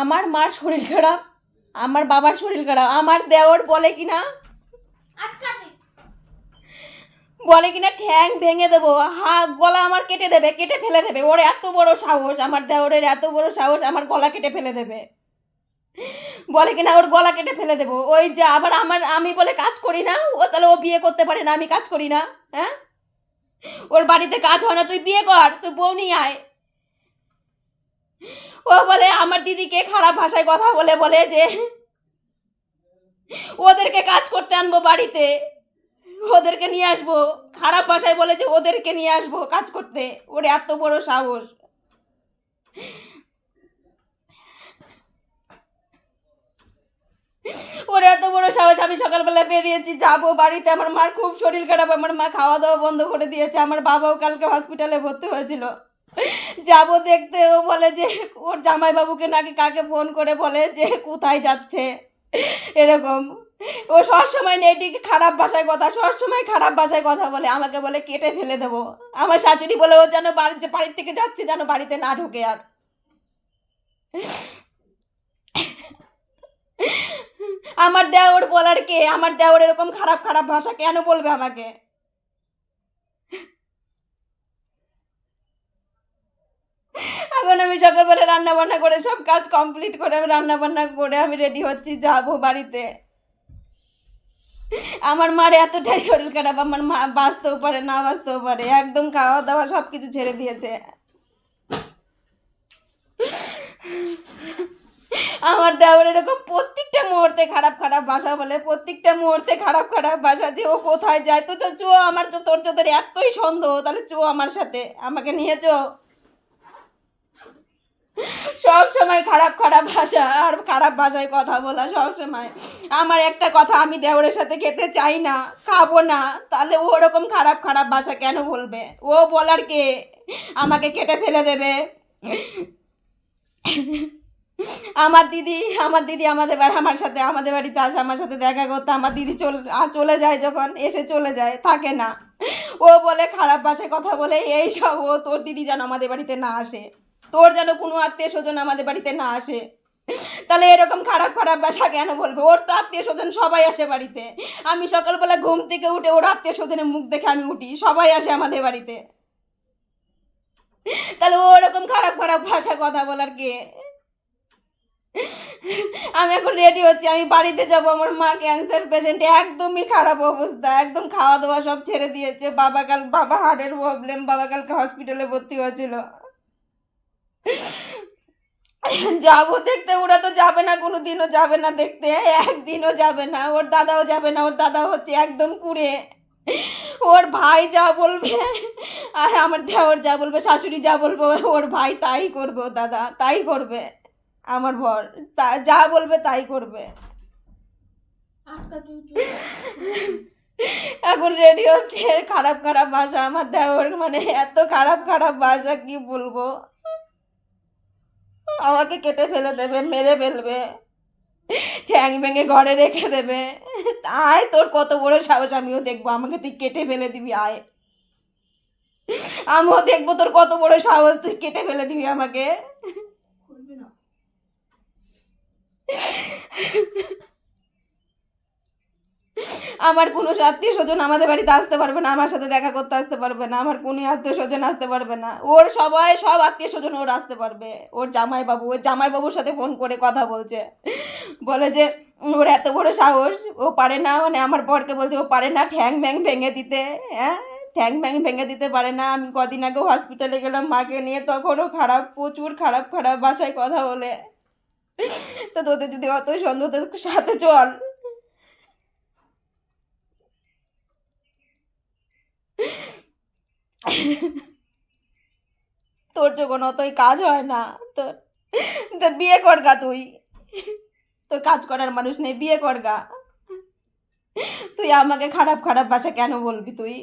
আমার মার শরীর খারাপ আমার বাবার শরীর খারাপ আমার দেওর বলে কিনা? বলে কিনা ঠ্যাং ভেঙে দেবো হা গলা আমার কেটে দেবে কেটে ফেলে দেবে। ওর এত বড় সাহস আমার দেওরের এত বড় সাহস আমার গলা কেটে ফেলে দেবে। বলে কিনা ওর গলা কেটে ফেলে দেবো। ওই যে আবার আমার আমি বলে কাজ করি না ও তাহলে ও বিয়ে করতে পারে না আমি কাজ করি না হ্যাঁ? ওর বাড়িতে কাজ হয় না তুই বিয়ে কর তুই বউ নিয়ে আয়। ও বলে, আমার দিদিকে খারাপ ভাষায় কথা বলে বলে যে, ওদেরকে কাজ করতে আনব বাড়িতে, ওদেরকে নিয়ে আসব। খারাপ ভাষায় বলে যে, ওদেরকে নিয়ে আসব কাজ করতে। ওর এত বড় সাহস। ওর এত বড় সাহস, আমি সকালবেলা বেরিয়েছি, যাব বাড়িতে। আমার মার খুব শরীর খারাপ, আমার মা খাওয়া দাওয়া বন্ধ করে দিয়েছে। আমার বাবাও কালকে হসপিটালে ভর্তি হয়েছিল। যাব দেখতে। ও বলে যে, ওর জামাইবাবুকে নাকি কাকে ফোন করে বলে যে, কোথায় যাচ্ছে? এরকম। ও সবসময় নেটিকে খারাপ ভাষায় কথা সবসময় খারাপ ভাষায় কথা বলে, আমাকে বলে, কেটে ফেলে দেবো। আমার শাশুড়ি বলে, ও যেন বাড়ি, যে বাড়ির থেকে যাচ্ছে, যেন বাড়িতে না ঢোকে আর। আমার দেওর বলার কে? আমার দেওর এরকম খারাপ খারাপ ভাষা কেন বলবে আমাকে এখন আমি সকালবেলা রান্না বান্না করে সব কাজ কমপ্লিট করে আমি রান্না বান্না করে আমি রেডি হচ্ছি, যাব বাড়িতে। আমার মার এতটাই শরীর খারাপ, আমার মা বাঁচতেও পারে, না বাঁচতেও পারে, একদম খাওয়া দাওয়া সব কিছু ছেড়ে দিয়েছে। আমার দেওয়ার এরকম প্রত্যেকটা মুহূর্তে খারাপ খারাপ ভাষা বলে, প্রত্যেকটা মুহূর্তে খারাপ খারাপ ভাষা যে ও কোথায় যায়, তো তো চো আমার তোর তোদের এতই সন্দেহ, তাহলে চো আমার সাথে, আমাকে নিয়ে চো। সব সময় খারাপ খারাপ ভাষা, আর খারাপ ভাষায় কথা বলা সব সময়। আমার একটা কথা আমি দেওরের সাথে খেতে চাই না, খাব না, তাহলে ও ওরকম খারাপ খারাপ ভাষা কেন বলবে? ও বলার কে? আমাকে কেটে ফেলে দেবে। আমার দিদি আমার দিদি আমাদের বাড়ি আমার সাথে, আমাদের বাড়িতে আসে, আমার সাথে দেখা করতে, আমার দিদি চল চলে যায় যখন, এসে চলে যায়, থাকে না। ও বলে খারাপ ভাষায় কথা বলে, এই সব ও তোর দিদি যেন আমাদের বাড়িতে না আসে। তোর যেন কোনো আত্মীয় স্বজন আমাদের বাড়িতে না আসে। তাহলে এরকম খারাপ খারাপ ভাষা কেন বলবে? ওর তো আত্মীয় স্বজন সবাই আসে বাড়িতে। আমি সকালবেলা ঘুম থেকে উঠে ওর আত্মীয় স্বজনের মুখ দেখে আমি উঠি, সবাই আসে আমাদের বাড়িতে। তাহলে ওরকম খারাপ খারাপ ভাষা কথা বলার কে? আমি এখন রেডি হচ্ছি, আমি বাড়িতে যাব, আমার মা ক্যান্সার পেশেন্ট একদমই খারাপ অবস্থা, একদম খাওয়া দাওয়া সব ছেড়ে দিয়েছে। বাবা কাল, বাবা হার্টের প্রবলেম বাবা কালকে হসপিটালে ভর্তি হয়েছিল। যাব দেখতে ওরা তো যাবে না কোনো দিনও যাবে না দেখতে। একদিনও যাবে না ওর দাদাও যাবে না ওর দাদা হচ্ছে একদম কুড়ে। ওর ভাই যা বলবে আর আমার দেওর যা বলবে শাশুড়ি যা বলবে ওর ভাই তাই করবে দাদা তাই করবে। আমার বর তা যা বলবে তাই করবে। এখন রেডি হচ্ছে খারাপ খারাপ ভাষা। আমার দেওর মানে এত খারাপ খারাপ ভাষা কি বলব? আমাকে কেটে ফেলে দেবে, মেরে ফেলবে, ঠ্যাং ভেঙে ঘরে রেখে দেবে। আয়, তোর কত বড় সাহস, আমিও দেখব, আমাকে তুই কেটে ফেলে দিবি, আয়। আমিও দেখব তোর কত বড় সাহস, তুই কেটে ফেলে দিবি আমাকে খুলবি না আমার কোনো আত্মীয় স্বজন আমাদের বাড়িতে আসতে পারবে না, আমার সাথে দেখা করতে আসতে পারবে না, আমার কোনো আত্মীয় স্বজন আসতে পারবে না। ওর সবাই, সব আত্মীয় স্বজন ওর আসতে পারবে। ওর জামাইবাবু, ওর জামাইবাবুর সাথে ফোন করে কথা বলছে। বলে যে, ওর এত বড় সাহস, ও পারে না মানে আমার বরকে বলছে, ও পারে না ঠ্যাং ব্যাং ভেঙে দিতে হ্যাঁ? ঠ্যাং ব্যাং ভেঙে দিতে পারে না, আমি কদিন আগে হসপিটালে গেলাম, মাকে নিয়ে তখনও খারাপ, প্রচুর খারাপ খারাপ ভাষায় কথা বলে। তো তোদের যদি অত সন্দেহ সাথে চল। তোর যখন অতই কাজ হয় না। তোর তোর বিয়ে কর গা তুই। তোর কাজ করার মানুষ নেই, বিয়ে কর গা। তুই আমাকে খারাপ খারাপ ভাষা কেন বলবি তুই?